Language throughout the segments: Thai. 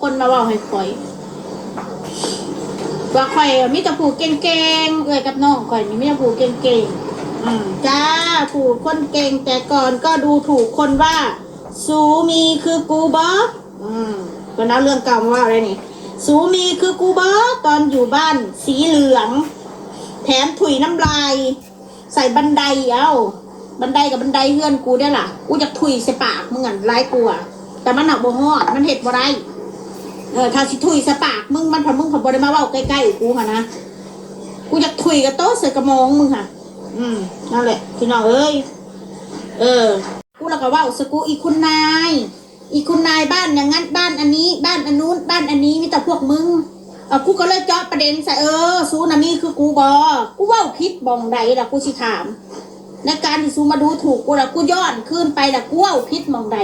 คนมาบอกให้ข่อย ว่าข่อยมีแต่ผู้เก่งๆเอ้ยกับน้องข่อยนี่มีแต่ผู้เก่งๆอืมจ้าผู้คนเก่งแต่ก่อนก็ดูถูกคนว่า สูมีคือกูบออืมก็น่าเรื่องเก่ามาว่าอะไรนี่ สูมีคือกูบอตอนอยู่บ้าน สีเหลือง แถมถุยน้ำลาย ใส่บันไดเอ้าบันไดกับบันไดเพื่อนกูได้อล่ะ กูจะถุยใส่ปากมึงอะร้ายกูอะแต่มันหนักบ่ฮอดมันเห็ดบ่ได้ เออถ้าสิถุยสปากมึงมันพอมึงพอบ่ได้มาเว้าใกล้ๆกูค่ะนะกูจะถุยกับโต๊ะใส่กระมองมึงค่ะ อืมนั่นแหละพี่น้องเอ้ยเออ กูแล้วก็ว่าสกูอีคุณนาย อีคุณนายบ้านอย่างงั้นบ้านอันนี้ บ้านอันนู้นบ้านอันนี้มีแต่พวกมึงเออกูก็เลยเจาะประเด็นใส่เออซูนามีคือกูบอกูว่าพิษบองใดล่ะกูสิถามในการที่ซูมาดูถูกกูล่ะกูย้อนขึ้นไปล่ะกูว่าพิษมองใด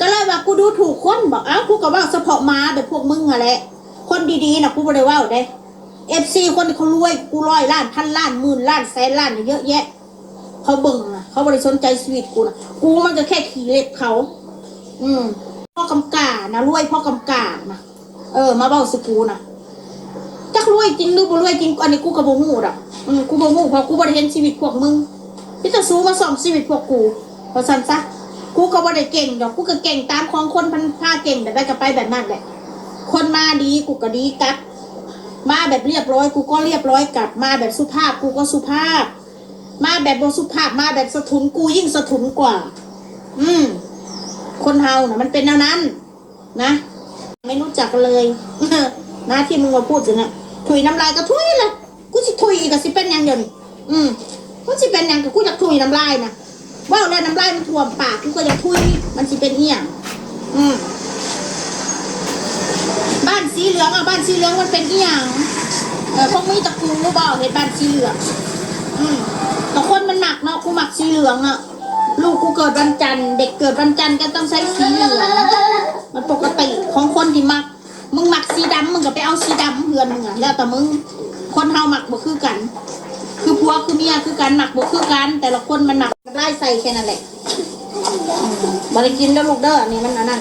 ก็เลยว่ากูดูถูกคนบอกอ้าวกูก็ว่าเฉพาะมาแบบพวกมึงอะแหละคนดีๆนะกูไม่ได้ว่าเด้เอฟซีคนเขารวยกูร้อยล้านพันล้านหมื่นล้านแสนล้านเนี่ยเยอะแยะ เขาเบิ่งนะเขาบริสนใจชีวิตกูนะกูมันก็แค่ขี่เล็บเขา อืมพ่อกำกานะรวยพ่อกำกานะเออ มาเบ้าสกูนะจักรวยจริงหรือบ่รวยจริงอันนี้กูก็บ่ฮู้ดอกอืมกูบ่ฮู้เพราะกูบ่ได้เห็นชีวิตพวกมึงพี่จะสู้มาส่องชีวิตพวกกูเพราะฉันซะ กูก็บ่ได้เก่งดอกกูก็เก่งตามของคนพันผ้าเก่งแต่ได้ก็ไปแบบนั้นแหละ คนมาดีกูก็ดีกลับ มาแบบเรียบร้อย กูก็เรียบร้อยกลับ มาแบบสุภาพกูก็สุภาพ มาแบบบสุภาพมาแบบสะทุนกูยิ่งสะทุนกว่า อืม คนเฮาน่ะ มันเป็นแนวนั้น นะ ไม่รู้จักเลยนะที่มึงมาพูดถึงอะถุยน้ำลายก็ถุยเลยกูสิถุยอีกก็สิเป็นยังเดียวนี่อืมกูสิเป็นยังกับกูอยากถุยน้ำลายนะ ว่าแล้วน้ำลายมันท่วมปากกูก็อยากถุยมันสิเป็นเอียงอืมบ้านสีเหลืองอะบ้านสีเหลืองมันเป็นเอียงเออพวกมีตะกูลรู้เปล่าเห็นบ้านสีเหลืองอืมแต่คนมันหนักเนาะกูหมักสีเหลืองอะลูกกูเกิดวันจันทร์เด็กเกิดวันจันทร์ก็ต้องใช้สีเหลืองมันปกติของคนที่มัก มึงหมักสีดำมึงก็ไปเอาสีดำเพื่อนมึงอะแล้วแต่มึงคนเฮาหมักบ่คือกัน คือผัวคือเมียคือกันหมักบ่คือกัน แต่ละคนมันหมัก ไล่ใส่แค่นั้นแหละอืมบริกินแล้วลูกเด้ออันนี่มันอันนั้น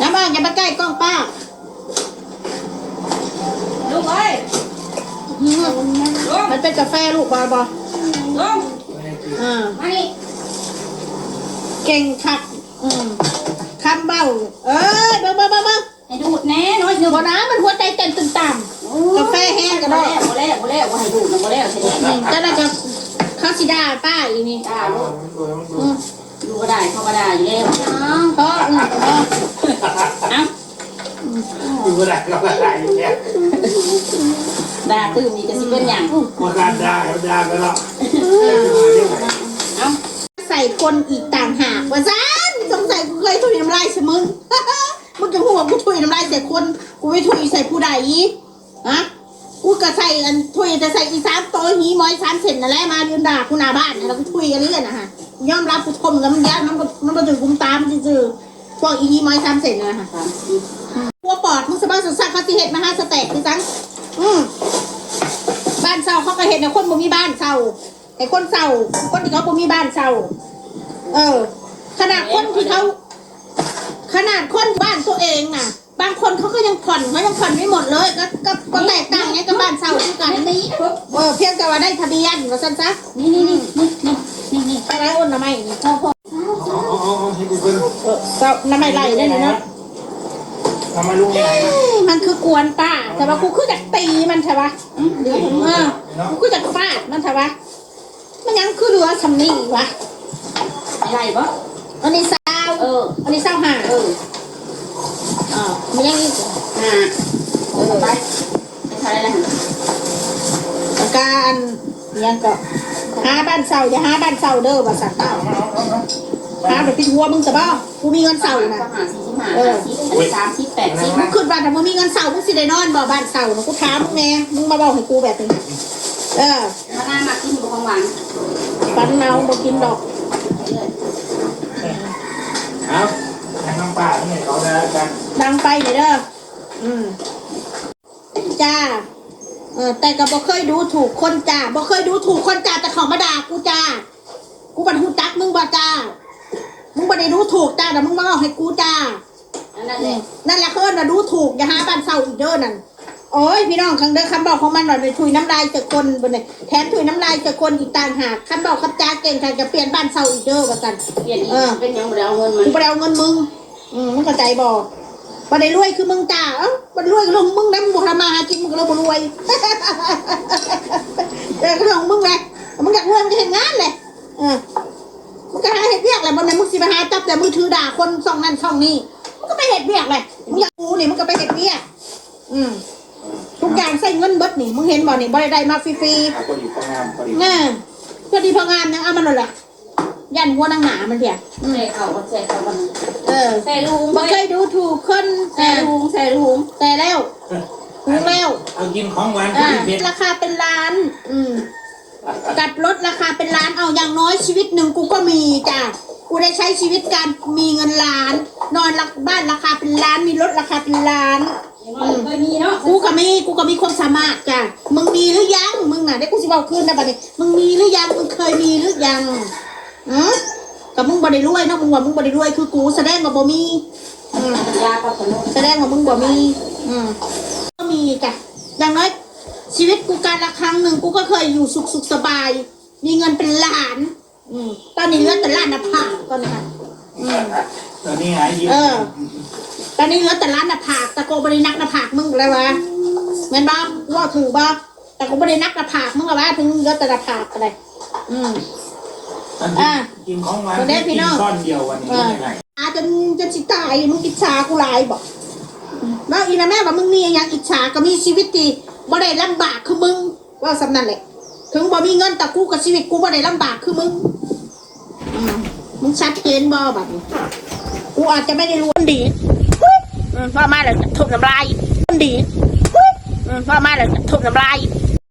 น้ำมาอย่ามาใกล้กล้องป้า ลุงเอ้ยอืมมันเป็นกาแฟลูกบอบอลุงอ่ามานี่เก่งคักอืมคำเบ้าเอ้ยเบ้าเบ้าเบ้าเบ้าให้ดูดแน่น้อยหนึ่งบ่นะมันหัวใจเต้นตึงต่ำกาแฟแห้งกันบ่เนาะแล้วบ่แล้วบ่แล้วบ่ให้ดูดนะบ่แล้วใช่ไหมอืมเจ้าน่าจะ เข้าสิดาป้าอีนี่จ้าลูกอืมดูก็ได้เข้าก็ได้อยู่แล้วเพราอืมเพราะเอ้าอยู่ก็ได้ก็ได้เนี่ยด่าตื่นนี่จะสิเป็นหยังคนด่าด่าด่าไปแล้วเอ้าใส่คนอีกต่างหากว่าซานสงสัยกูเคยถุยน้ำลายใส่มึงมึงจะหัวกูถุยน้ำลายใส่คนกูไม่ถุยใส่ผู้ใดอีฮะ ก็ใส่อันถุยแต่ใส่อีสามโตหีมอยสามเซนนั่นแหละมายืนด่ากูหน้าบ้านนะแล้วกูถุยกันเรื่อยนะฮะยอมรับกูชมแล้วมันยัดมันก็มันก็ถึงกุมตามซื่อๆพวกอีหีมอยสามเซนนะฮะสามสิบพวกปอดมึงสบายสุดสักเขาสิเห็ดมาห้าสเต็กคือจังอืมบ้านเศร้าเขาก็เห็นแต่คนบ่มีบ้านเศร้าไอ้คนเศร้าคนที่เขาบ่มีบ้านเศร้าเออ ขนาดคนที่เขา ขนาดคนบ้านตัวเองน่ะ บางคนเขาก็ยัง ผ่อนเขายังผ่อนไม่หมดเลยก็ก็ก็แตกต่างไงกับบ้านเช่าคือกันนี่ปุ๊บเออเพียงแต่ว่าได้ทะเบียนว่าสั้นซะนี่นี่นี่นี่นี่นี่นี่ไปไรอ้นทำไมนี่พ่อพ่อเอาเอาเอาให้กูเป็นเออเจ้าน้ำไม่ไรได้เลยเนาะทำไมลุงยังไงเอ้ยมันคือกวนป้าแต่ว่ากูคือจากตีมันใช่ปะเดี๋ยวเออกูคือจากฟาดมันใช่ปะมันยังคือเรือสำนีวะอะไรบ่อันนี้เศร้าเอออันนี้เศร้าห่าเอออ่ามันยังอีก ห้าเออไปไปทำอะไรล่ะการยังก็หาบ้านเศร้าอย่าหาบ้านเศร้าเด้อว่าสัตว์เต้าหาแบบพิดหัวมึงจะบ้ากูมีเงินเศร้านะก็หาสี่สิบห้าห้าสิบสามสิบแปดสิบมึงขึ้นบ้านแต่มึงมีเงินเศร้ามึงสิได้นอนบ่บ้านเศร้าะกูถามมึงแน่มึงมาบอกให้กูแบบนี้เออมาหน้ามากินของหวานปันเนาบ่กินดอกเอาให้น้ำป่าเนี่ยเขาได้กันดังไปเลยเด้อ อืมจ้า เออแต่ก็บ่เคยดูถูกคนจ้าบ่เคยดูถูกคนจ้าแต่เขามาด่ากูจ้า กูบันหูจักมึงบ่จ้า มึงบ่ได้ดูถูกจ้าแต่มึงมาบอกให้กูจ้าเอนั่นแหละนั่นแหละเขาเอิ้นว่าดูถูกอย่าหาบ้านเศร้าอีกเด้อนั่นโอ้ยพี่น้องคำเด้อคำบอกของมันหน่อยเลยถุยน้ำลายเจอคนบนเลยแถมถุยน้ำลายเจอคนอีกต่างหากคำบอกคำจาเก่งใครจะเปลี่ยนบ้านเศร้าอีกเด้อว่ากันเปลี่ยนอีเออกเป็นยังบ่ได้เอาเงินมันกูไปเอาเงินมึงอืมมึงเข้าใจบอก บันไดรวยคือมึงจ้าเอ้าบันรวยก็เรื่องของมึงนะมึงบอกทำมาหากินมึงก็เลยบ่รวยเออก็เรื่องของมึงแหละมึงอยากรวยมึงก็เห็นงานเลยเออมึงก็หาเหตุเรียกแหละบนนั้นมึงสิมาหาจับแต่มือถือด่าคนช่องนั้นช่องนี้มึงก็ไปเหตุเรียกเลยมึงอยากกูนี่มึงก็ไปเหตุเรียกอืมทุกอย่างใส่เงินเบิดนี่มึงเห็นบ่นี่บ่ได้ได้มาฟรีหาคนอยู่ข้างงามพอดีๆเนี่ยพอดีพองามยังเอามันนั่นแหละ ยันหัวนางหนามันเถียอืมใส่เขาก็ใส่เขากันเออใส่ลุงบ่เคยดูถูกคนใส่ลุงใส่ลุงแต่แล้วถูกแล้วเอากินของหวานอ่ากินเผ็ดราคาเป็นล้าน อืมกับรถราคาเป็นล้านเอาอย่างน้อยชีวิตหนึ่งกูก็มีจ้ะกูได้ใช้ชีวิตการมีเงินล้าน นอนรักบ้านราคาเป็นล้านมีรถราคาเป็นล้านยังน้อยเคยมีเนาะกูก็มีกูก็มีความสามารถจ้ะมึงมีหรือยังมึงน่ะได้กูสิบอกคืนนะบัดนี้มึงมีหรือยังมึงเคยมีหรือยัง อืมกับมึงบ่ได้รวยเนาะมึงว่ามึงบ่ได้รวยคือกูแสดงว่าบ่มีอืมยาปลาขนมแสดงว่ามึงบ่มี อืมก็มีจ้ะอย่างน้อยชีวิตกูการละครั้งหนึ่งกูก็เคยอยู่สุขสุขสบาย มีเงินเป็นล้าน อืมตอนนี้เหลือแต่ล้านนภาตอนนี้ค่ะอืม ตอนนี้หายยิ้มเออ ตอนนี้เหลือแต่ล้านนภาตะโกบรินักนภามึงเลยวะแม่นบ้าว่าถือบ้าแต่กูบรินักนภามึงละวะถึงเหลือแต่นภาอะไรอืม อะกินของหวานคนเด้อพี่น้องกิก้อนเดียววันนี้ยังไงอาจนจนสิตายมึงอิจฉากูหลายบอกแล้วอีนะแม่ว่ามึงมีอหย่างอิจฉาก็มีชีวิตที่บ่ได้ลำบากคือมึงว่าสำนั่นแหละ ถึงบ่มีเงินแต่กูกับชีวิตกูบ่ได้ลำบากคือมึงอืมมึงชัดเจนบ่แบบนี้กูอาจจะไม่ได้รวยดีอืมว่ามาแล้วทุบน้ำลายดีอืมว่ามาแล้วทุบน้ำลาย